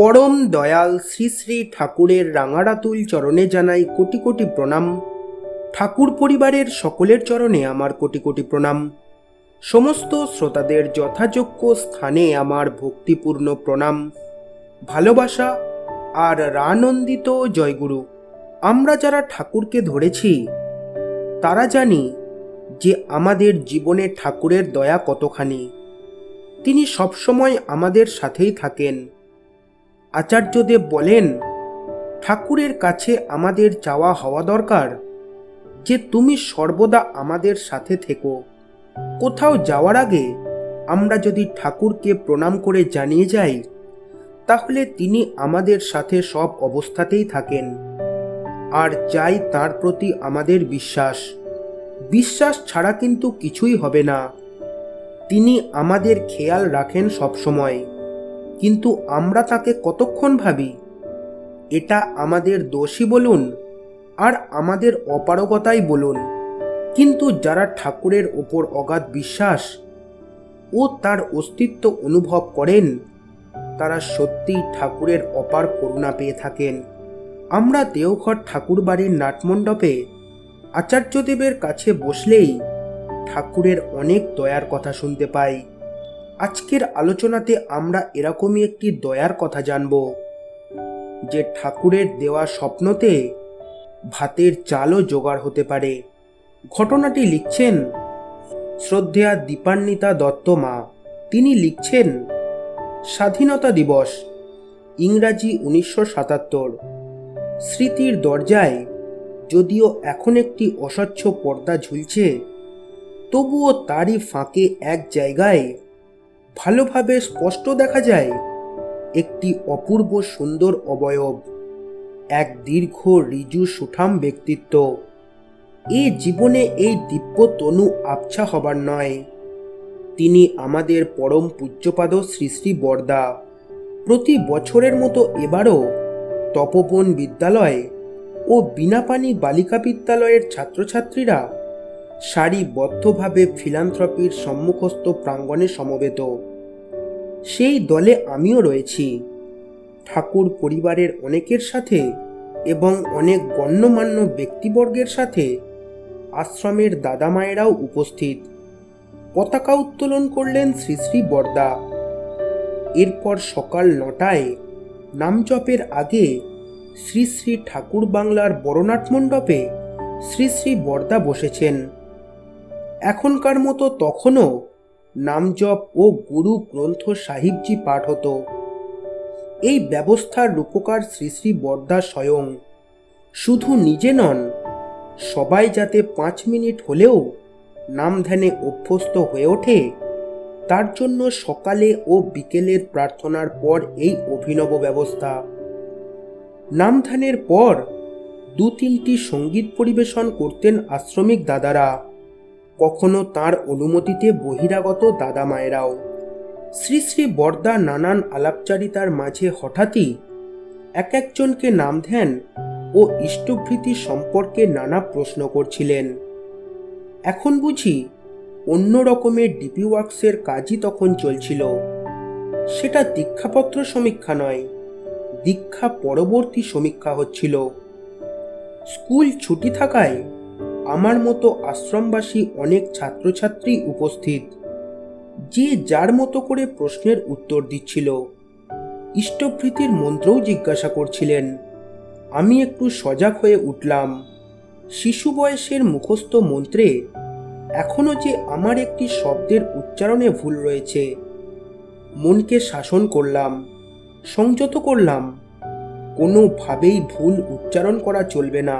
পরম দয়াল শ্রী শ্রী ঠাকুরের রাঙারাতুল চরণে জানাই কোটি কোটি প্রণাম। ঠাকুর পরিবারের সকলের চরণে আমার কোটি কোটি প্রণাম। সমস্ত শ্রোতাদের যথাযোগ্য স্থানে আমার ভক্তিপূর্ণ প্রণাম। ভালোবাসা আর রানন্দিত জয়গুরু, আমরা যারা ঠাকুরকে ধরেছি, তারা জানি যে আমাদের জীবনে ঠাকুরের দয়া কতখানি। তিনি সবসময় আমাদের সাথেই থাকেন। আচার্যদেব বলেন, ঠাকুরের কাছে আমাদের চাওয়া হওয়া দরকার। যে তুমি সর্বদা আমাদের সাথে থেকো। কোথাও যাওয়ার আগে আমরা যদি ঠাকুরকে প্রণাম করে জানিয়ে যাই, তাহলে তিনি আমাদের সাথে সব অবস্থাতেই থাকেন। আর চাই তার প্রতি আমাদের বিশ্বাস বিশ্বাস ছাড়া কিন্তু কিছুই হবে না। তিনি আমাদের খেয়াল রাখেন সবসময়। কিন্তু আমরা তাকে কতক্ষণ ভাবি? এটা আমাদের দোষী বলুন আর আমাদের অপারগতাই বলুন। কিন্তু যারা ঠাকুরের ওপর অগাধ বিশ্বাস ও তার অস্তিত্ব অনুভব করেন, তারা সত্যিই ঠাকুরের অপার করুণা পেয়ে থাকেন। আমরা দেওঘর ঠাকুর বাড়ির নাটমণ্ডপে আচার্যদেবের কাছে বসলেই ঠাকুরের অনেক দয়ার কথা শুনতে পাই। আজকের আলোচনাতে আমরা এরকমই একটি দয়ার কথা জানব, যে ঠাকুরের দেওয়া স্বপ্নতে ভাতের চালও জোগাড় হতে পারে। ঘটনাটি লিখছেন শ্রদ্ধেয়া দীপান্বিতা দত্ত মা। তিনি লিখছেন, স্বাধীনতা দিবস, ইংরাজি উনিশশো সাতাত্তর। স্মৃতির দরজায় যদিও এখন একটি অস্বচ্ছ পর্দা ঝুলছে, তবুও তারই ফাঁকে এক জায়গায় ভালোভাবে স্পষ্ট দেখা যায়, একটি অপূর্ব সুন্দর অবয়ব, এক দীর্ঘ ঋজু সুঠাম ব্যক্তিত্ব। এ জীবনে এই দিব্য তনু আবছা হবার নয়। তিনি আমাদের পরম পূজ্যপাদ শ্রী শ্রী বরদা। প্রতি বছরের মতো এবারও তপবন বিদ্যালয় ও বিনাপানি বালিকা বিদ্যালয়ের ছাত্রছাত্রীরা সারিবদ্ধভাবে ফিলান্থ্রপির সম্মুখস্থ প্রাঙ্গণে সমবেত। সেই দলে আমিও রয়েছি। ঠাকুর পরিবারের অনেকের সাথে এবং অনেক গণ্যমান্য ব্যক্তিবর্গের সাথে আশ্রমের দাদা মায়েরাও উপস্থিত। পতাকা উত্তোলন করলেন শ্রী শ্রী বরদা। এরপর সকাল নটায় নামজপের আগে শ্রী শ্রী ঠাকুর বাংলার বড়নাট মণ্ডপে শ্রী শ্রী বরদা বসেছেন। এখনকার মতো তখনও নামজপ ও গুরু গ্রন্থ সাহিবজি পাঠ হতো। এই ব্যবস্থার রূপকার শ্রী শ্রী বর্দা স্বয়ং। শুধু নিজে নন, সবাই যাতে পাঁচ মিনিট হলেও নাম ধ্যানে অভ্যস্ত হয়ে ওঠে, তার জন্য সকালে ও বিকেলের প্রার্থনার পর এই অভিনব ব্যবস্থা। নাম ধ্যানের পর দু তিনটি সংগীত পরিবেশন করতেন আশ্রমিক দাদারা। কখনো তার অনুমতিতে বহিরাগত দাদা মায়েরাও শ্রী শ্রী বর্দা নানান আলাপচারিতার মাঝে হঠাৎই এক একজনকে নাম ধ্যান ও ইষ্টভৃতি সম্পর্কে নানা প্রশ্ন করছিলেন। এখন বুঝি অন্য রকমের ডিপি ওয়ার্কসের কাজই তখন চলছিল। সেটা দীক্ষাপত্র সমীক্ষা নয়, দীক্ষা পরবর্তী সমীক্ষা হচ্ছিল। স্কুল ছুটি থাকায় আমার মতো আশ্রমবাসী অনেক ছাত্রছাত্রী উপস্থিত, যে যার মতো করে প্রশ্নের উত্তর দিচ্ছিল। ইষ্টভৃতির মন্ত্রও জিজ্ঞাসা করছিলেন। আমি একটু সজাগ হয়ে উঠলাম। শিশু বয়সের মুখস্থ মন্ত্রে এখনও যে আমার একটি শব্দের উচ্চারণে ভুল রয়েছে, মনকে শাসন করলাম, সংযত করলাম। কোনোভাবেই ভুল উচ্চারণ করা চলবে না।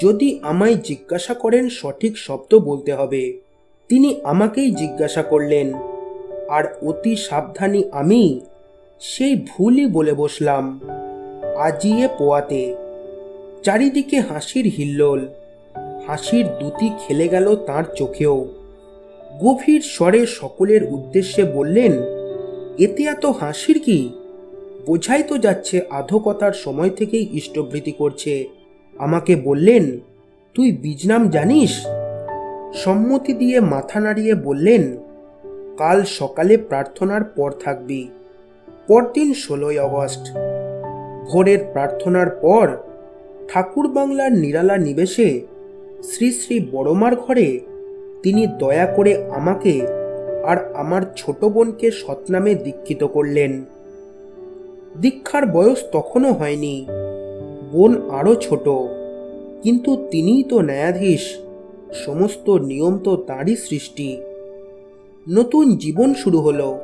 যদি আমায় জিজ্ঞাসা করেন সঠিক শব্দ বলতে হবে। তিনি আমাকেই জিজ্ঞাসা করলেন, আর অতি সাবধানী আমি? সেই ভুলই বলে বসলাম আজিয়ে পোয়াতে। চারিদিকে হাসির হিল্লোল, হাসির দুটি খেলে গেল তার চোখেও। গভীর স্বরে সকলের উদ্দেশ্যে বললেন, এতে এত হাসির কি? বোঝাই তো যাচ্ছে আধকতার সময় থেকেই ইষ্টবৃত্তি করছে। আমাকে বললেন, তুই বীজনাম জানিস? সম্মতি দিয়ে মাথা নাড়িয়ে বললেন, কাল সকালে প্রার্থনার পর থাকবি। পরদিন ষোলোই আগস্ট ভোরের প্রার্থনার পর ঠাকুর বাংলার নিরালা নিবেশে শ্রী শ্রী বড়মার ঘরে তিনি দয়া করে আমাকে আর আমার ছোট বোনকে সৎনামে দীক্ষিত করলেন। দীক্ষার বয়স তখনও হয়নি। বোন আরও ছোট। কিন্তু তিনিই তো ন্যায়াধীশ। সমস্ত নিয়ম তো তারই সৃষ্টি। নতুন জীবন শুরু হলো।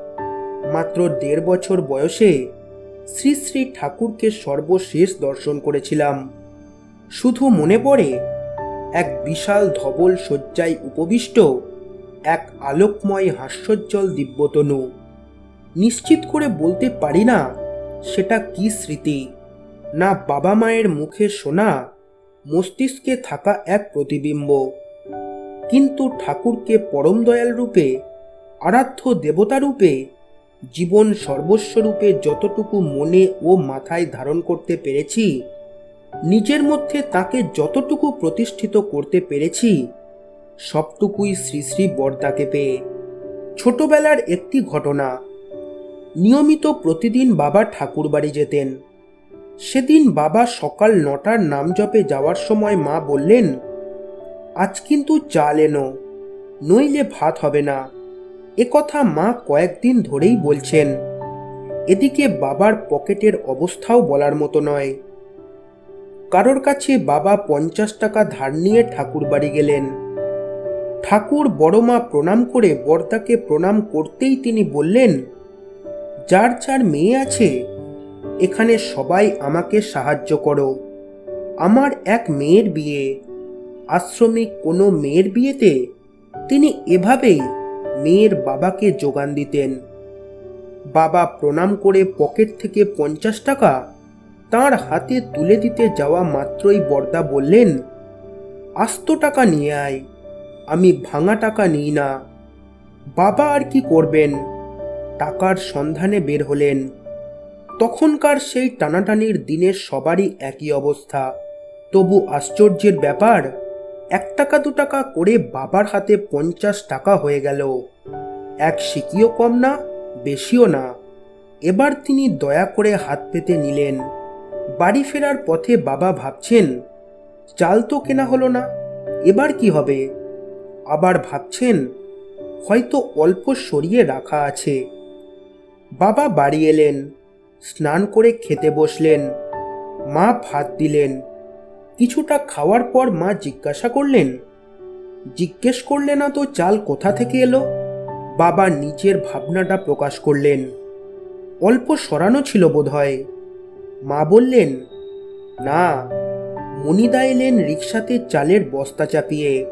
মাত্র দেড় বছর বয়সে শ্রী শ্রী ঠাকুরকে সর্বশেষ দর্শন করেছিলাম। শুধু মনে পড়ে, এক বিশাল ধবল শয্যায় উপবিষ্ট এক আলোকময় হাস্যোজ্জ্বল দিব্যতনু। নিশ্চিত করে বলতে পারি না সেটা কি স্মৃতি। না বাবা মায়ের মুখে শোনা মস্তিষ্কে থাকা এক প্রতিবিম্ব। কিন্তু ঠাকুরকে পরম দয়াল রূপে, আরাধ্য দেবতা রূপে, জীবন সর্বস্ব রূপে যতটুকু মনে ও মাথায় ধারণ করতে পেরেছি, নিজের মধ্যে তাকে যতটুকু প্রতিষ্ঠিত করতে পেরেছি, সবটুকুই শ্রী শ্রী বর্দাকে পেয়ে। ছোটবেলার একটি ঘটনা। নিয়মিত প্রতিদিন বাবা ঠাকুর বাড়ি যেতেন। সেদিন বাবা সকাল নটার নাম জপে যাওয়ার সময় মা বললেন, আজ কিন্তু চাল এনো, নইলে ভাত হবে না। একথা মা কয়েকদিন ধরেই বলছেন। এদিকে বাবার পকেটের অবস্থাও বলার মতো নয়। কারোর কাছে বাবা পঞ্চাশ টাকা ধার নিয়ে ঠাকুর বাড়ি গেলেন। ঠাকুর বড়মা প্রণাম করে বর্দাকে প্রণাম করতেই তিনি বললেন, যার যার মেয়ে আছে এখানে সবাই আমাকে সাহায্য করো। আমার এক মেয়ের বিয়ে। আশ্রমিক কোনো মেয়ের বিয়েতে তিনি এভাবেই মেয়ের বাবাকে যোগান দিতেন। বাবা প্রণাম করে পকেট থেকে পঞ্চাশ টাকা তার হাতে তুলে দিতে যাওয়া মাত্রই বর্দা বললেন, আস্ত টাকা নিয়ে আয়, আমি ভাঙা টাকা নিই না। বাবা আর কি করবেন? টাকার সন্ধানে বের হলেন। তখনকার সেই টানাটানির দিনের সবারই একই অবস্থা। তবু আশ্চর্যের ব্যাপার, এক টাকা দু টাকা করে বাবার হাতে পঞ্চাশ টাকা হয়ে গেল। এক সিকিও কম না, বেশিও না। এবার তিনি দয়া করে হাত পেতে নিলেন। বাড়ি ফেরার পথে বাবা ভাবছেন, চাল তো কেনা হলো না, এবার কি হবে? আবার ভাবছেন, হয়তো অল্প সরিয়ে রাখা আছে। বাবা বাড়ি এলেন। স্নান করে খেতে বসলেন। মা ভাত দিলেন। কিছুটা খাওয়ার পর মা জিজ্ঞাসা করলেন, জিজ্ঞেস করলে না তো চাল কোথা থেকে এলো? বাবা নিজের ভাবনাটা প্রকাশ করলেন। অল্প সরানো ছিল বোধহয়। মা বললেন, না, মনিদা এলেন রিক্সাতে চালের বস্তা চাপিয়ে।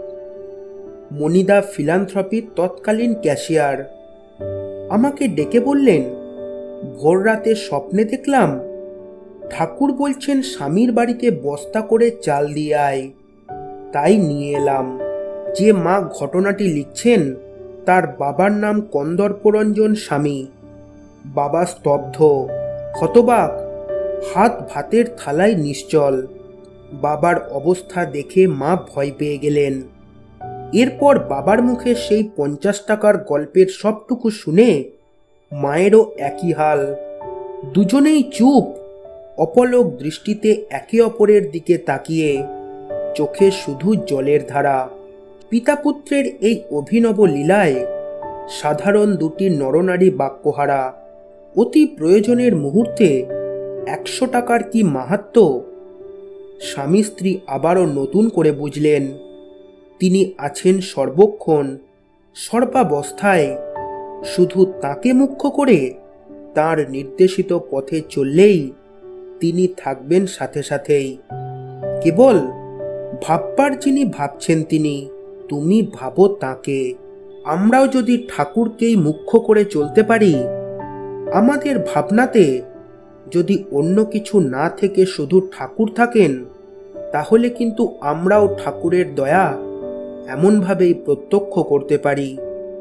মনিদা ফিলান্থ্রপির তৎকালীন ক্যাশিয়ার। আমাকে ডেকে বললেন ভোর রাতে স্বপ্নে দেখলাম ঠাকুর বলছেন স্বামীর বাড়িতে বস্তা করে চাল দিয়ে আয়। তাই নিয়ে এলাম। যে মা ঘটনাটি লিখছেন, তার বাবার নাম কন্দর্পরঞ্জন স্বামী। বাবা স্তব্ধ, হতবাক, হাত ভাতের থালায় নিশ্চল। বাবার অবস্থা দেখে মা ভয় পেয়ে গেলেন। এরপর বাবার মুখে সেই পঞ্চাশ টাকার গল্পের সবটুকু শুনে মায়েরও একই হাল। দুজনেই চুপ। অপলক দৃষ্টিতে একে অপরের দিকে তাকিয়ে, চোখে শুধু জলের ধারা। পিতাপুত্রের এই অভিনব লীলায় সাধারণ দুটি নরনারী বাক্যহারা অতি প্রয়োজনের মুহূর্তে একশো টাকার কি মাহাত্ম? স্বামী স্ত্রী আবারও নতুন করে বুঝলেন, তিনি আছেন সর্বক্ষণ, সর্বাবস্থায়। শুধু তাকে মুখ্য করে তার নির্দেশিত পথে চললেই তিনি থাকবেন সাথে সাথেই। কেবল ভাববার যিনি ভাবছেন তিনি, তুমি ভাবো তাকে। আমরাও যদি ঠাকুরকেই মুখ্য করে চলতে পারি, আমাদের ভাবনাতে যদি অন্য কিছু না থেকে শুধু ঠাকুর থাকেন, তাহলে কিন্তু আমরাও ঠাকুরের দয়া এমনভাবেই প্রত্যক্ষ করতে পারি।